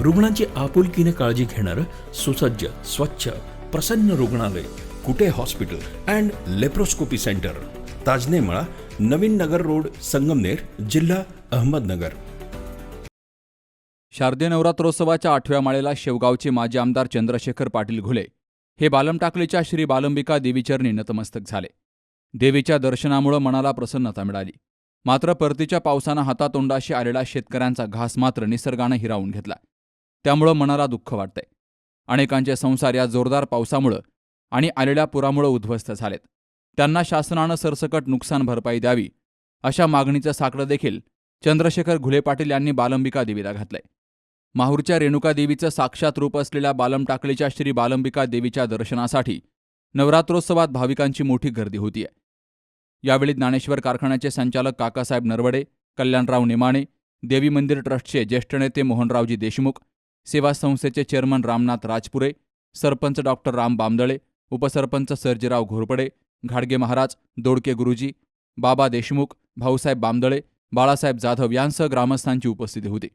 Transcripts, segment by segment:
रुग्णांची आपुलकीने काळजी घेणारं सुसज्ज स्वच्छ प्रसन्न रुग्णालय Kute hospital and laparoscopy centre. Tajnemala Navin Nagar road Sangamner जिल्हा अहमदनगर. शारदीय नवरात्रोत्सवाच्या आठव्या माळेला शेवगावचे माजी आमदार चंद्रशेखर पाटील घुले हे बालमटाकलीच्या श्री बालंबिका देवीचरणी नतमस्तक झाले. देवीच्या दर्शनामुळं मनाला प्रसन्नता मिळाली. मात्र परतीच्या पावसानं हातातोंडाशी आलेला शेतकऱ्यांचा घास मात्र निसर्गानं हिरावून घेतला. त्यामुळं मनाला दुःख वाटतंय. अनेकांचे संसार या जोरदार पावसामुळं आणि आलेल्या पुरामुळं उद्ध्वस्त झालेत. त्यांना शासनानं सरसकट नुकसान भरपाई द्यावी अशा मागणीचं साकडं देखील चंद्रशेखर घुले पाटील यांनी बालंबिका देवीला घातलंय. माहूरच्या रेणुका देवीचं साक्षात रूप असलेल्या बालम टाकलीच्या श्री बालंबिका देवीच्या दर्शनासाठी नवरात्रोत्सवात भाविकांची मोठी गर्दी होतीये. यावेळी ज्ञानेश्वर कारखान्याचे संचालक काकासाहेब नरवडे कल्याणराव नेमाणे देवी मंदिर ट्रस्टचे ज्येष्ठ नेते मोहनरावजी देशमुख सेवा संस्थेचे चेअरमन रामनाथ राजपुरे सरपंच डॉक्टर राम बामदळे उपसरपंच सर्जीराव घोरपडे घाडगे महाराज दोडके गुरुजी बाबा देशमुख भाऊसाहेब बामदळे बाळासाहेब जाधव यांसह ग्रामस्थांची उपस्थिती होती.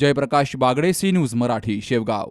Jayprakash Bagde C news Marathi Shevgaon.